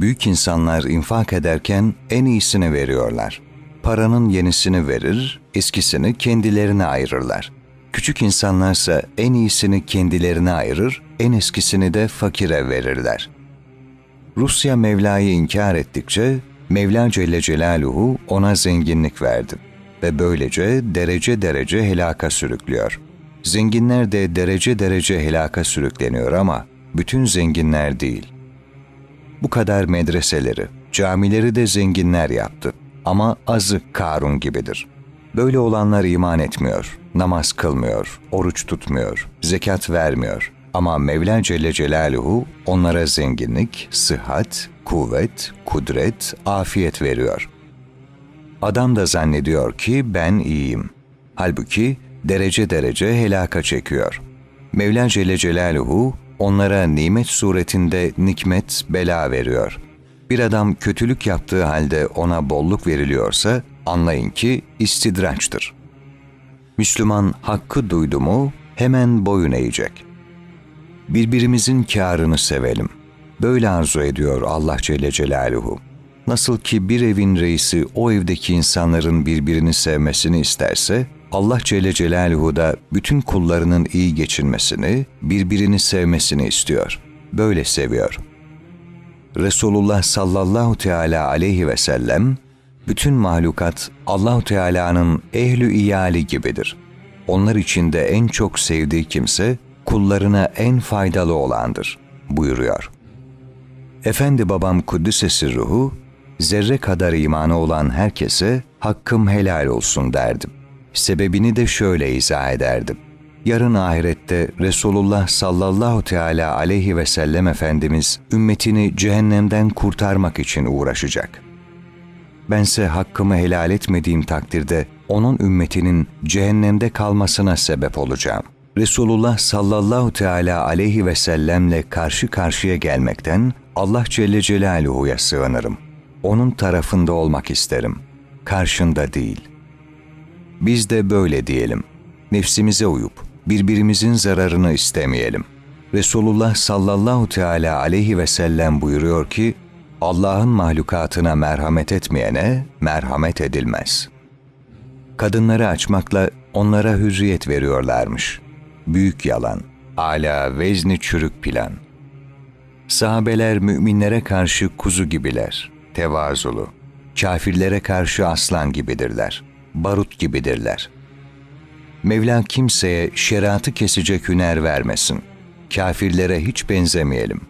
büyük insanlar infak ederken en iyisini veriyorlar. Paranın yenisini verir, eskisini kendilerine ayırırlar. Küçük insanlarsa en iyisini kendilerine ayırır, en eskisini de fakire verirler. Rusya Mevla'yı inkar ettikçe Mevla Celle Celaluhu ona zenginlik verdi ve böylece derece derece helaka sürüklüyor. Zenginler de derece derece helaka sürükleniyor ama bütün zenginler değil. Bu kadar medreseleri, camileri de zenginler yaptı ama azı Karun gibidir. Böyle olanlar iman etmiyor, namaz kılmıyor, oruç tutmuyor, zekat vermiyor. Ama Mevla Celle Celaluhu onlara zenginlik, sıhhat, kuvvet, kudret, afiyet veriyor. Adam da zannediyor ki ben iyiyim. Halbuki derece derece helaka çekiyor. Mevla Celle Celaluhu onlara nimet suretinde nikmet, bela veriyor. Bir adam kötülük yaptığı halde ona bolluk veriliyorsa anlayın ki istidraçtır. Müslüman hakkı duydu mu hemen boyun eğecek. Birbirimizin kârını sevelim. Böyle arzu ediyor Allah Celle Celaluhu. Nasıl ki bir evin reisi o evdeki insanların birbirini sevmesini isterse, Allah Celle Celaluhu da bütün kullarının iyi geçinmesini, birbirini sevmesini istiyor. Böyle seviyor. Resulullah sallallahu teala aleyhi ve sellem, bütün mahlukat Allahu Teala'nın ehlü iyali gibidir. Onlar içinde en çok sevdiği kimse kullarına en faydalı olandır buyuruyor. Efendi babam Kuddüsesi ruhu, zerre kadar imanı olan herkese hakkım helal olsun derdim. Sebebini de şöyle izah ederdim. Yarın ahirette Resulullah sallallahu teala aleyhi ve sellem Efendimiz ümmetini cehennemden kurtarmak için uğraşacak. Bense hakkımı helal etmediğim takdirde onun ümmetinin cehennemde kalmasına sebep olacağım. Resulullah sallallahu teala aleyhi ve sellemle karşı karşıya gelmekten Allah Celle Celaluhu'ya sığınırım. Onun tarafında olmak isterim. Karşında değil. Biz de böyle diyelim. Nefsimize uyup birbirimizin zararını istemeyelim. Resulullah sallallahu teala aleyhi ve sellem buyuruyor ki, Allah'ın mahlukatına merhamet etmeyene merhamet edilmez. Kadınları açmakla onlara hürriyet veriyorlarmış. Büyük yalan, ala vezni çürük plan. Sahabeler müminlere karşı kuzu gibiler, tevazulu. Kafirlere karşı aslan gibidirler, barut gibidirler. Mevla kimseye şeriatı kesecek hüner vermesin. Kafirlere hiç benzemeyelim.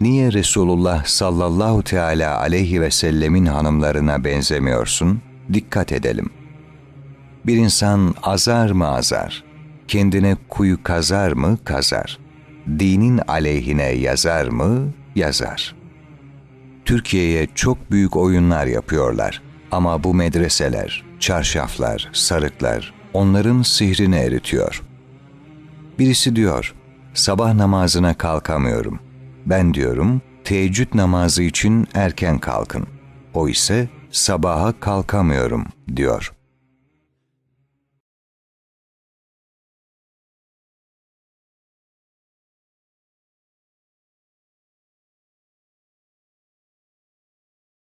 Niye Resulullah sallallahu teala aleyhi ve sellemin hanımlarına benzemiyorsun? Dikkat edelim. Bir insan azar mı azar? Kendine kuyu kazar mı kazar? Dinin aleyhine yazar mı yazar? Türkiye'ye çok büyük oyunlar yapıyorlar. Ama bu medreseler, çarşaflar, sarıklar onların sihrini eritiyor. Birisi diyor, sabah namazına kalkamıyorum. Ben diyorum, teheccüd namazı için erken kalkın. O ise sabaha kalkamıyorum diyor.''